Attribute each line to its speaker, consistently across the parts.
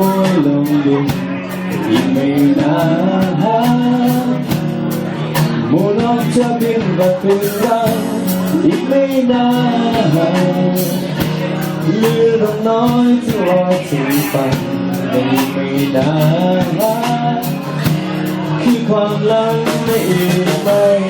Speaker 1: บวยลงดินอีกไม่นานมูลนกจะบินมาคืนเราอีกไม่นานเหลือดน้อยที่รอถึงฝันอีกไม่นานคือความลังไม่อีกไม่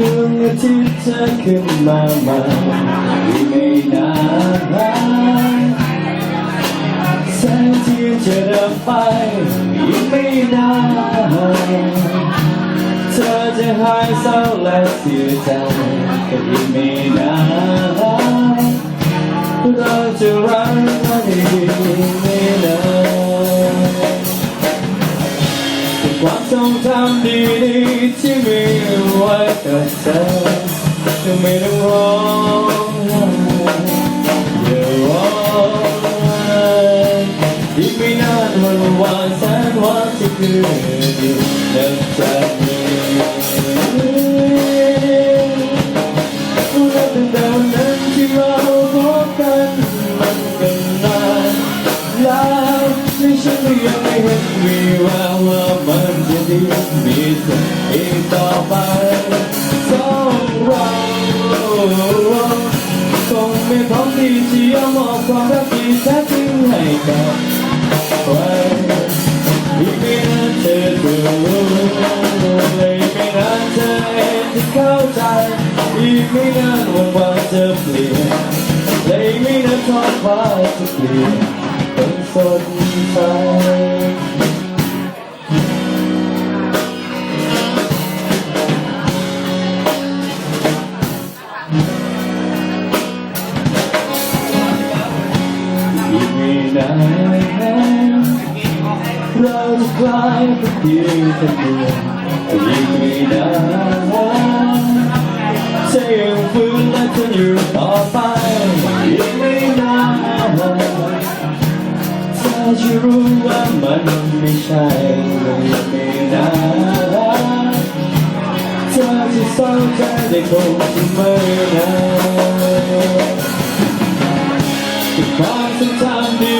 Speaker 1: ดวงอาทิตย์จะขึ้นมาใหม่ไม่นานแสงเทียนจะดับไปอีกไม่นานเธอจะหายเศร้าและเสียใจก็อีกไม่นานเราจะรัก ทรงจำดีที่มีไว้กับเธอจะไม่ต้องร้องอย่าร้องอีกไม่นานวันวานแสนวันที่คืนอยู่นับจากนี้และตั้งแต่วันนั้นที่เราพบกันมันก็นนานแล้วและฉันยังไม่เห็นวีแววว่ามัน จะดีมีเธออีกต่อไปสองเราคงไม่พร้อมที่จะยอมมอบความรักที่แท้จริงให้กับใครอีกไม่นานเธอจะรู้เลยไม่นานเธอเองจะเข้าใจ อีกไม่นานวันวันจะเปลี่ยนและอีกไม่นานท้องฟ้าจะเปลี่ยนเป็นสดใส ไม่นานเราจะกลายเป็นเพียงคนเดียวอีกไม่นานจะยังฟื้นและจะอยู่ต่อไปอีกไม่นานเธอจะรู้ว่ามันไม่ใช่อีกไม่นานเธอจะเศร้าใจได้คงจะไม่นานความ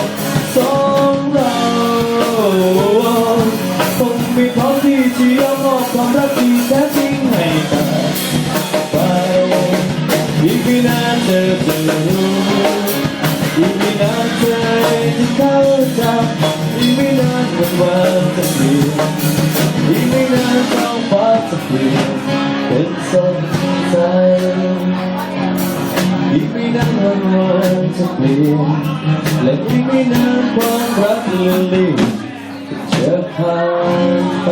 Speaker 1: ไม่นานเธอจะรู้อีกไม่นานใจที่เขาจับอีกไม่นานวันวันจะเปลี่ยนอีกไม่นานท้องฟ้าจะเปลี่ยนเป็นสดใสอีกไม่นานวันวันจะเปลี่ยนและอีกไม่นานความรักเลื่อนลิ่งจะผ่านไป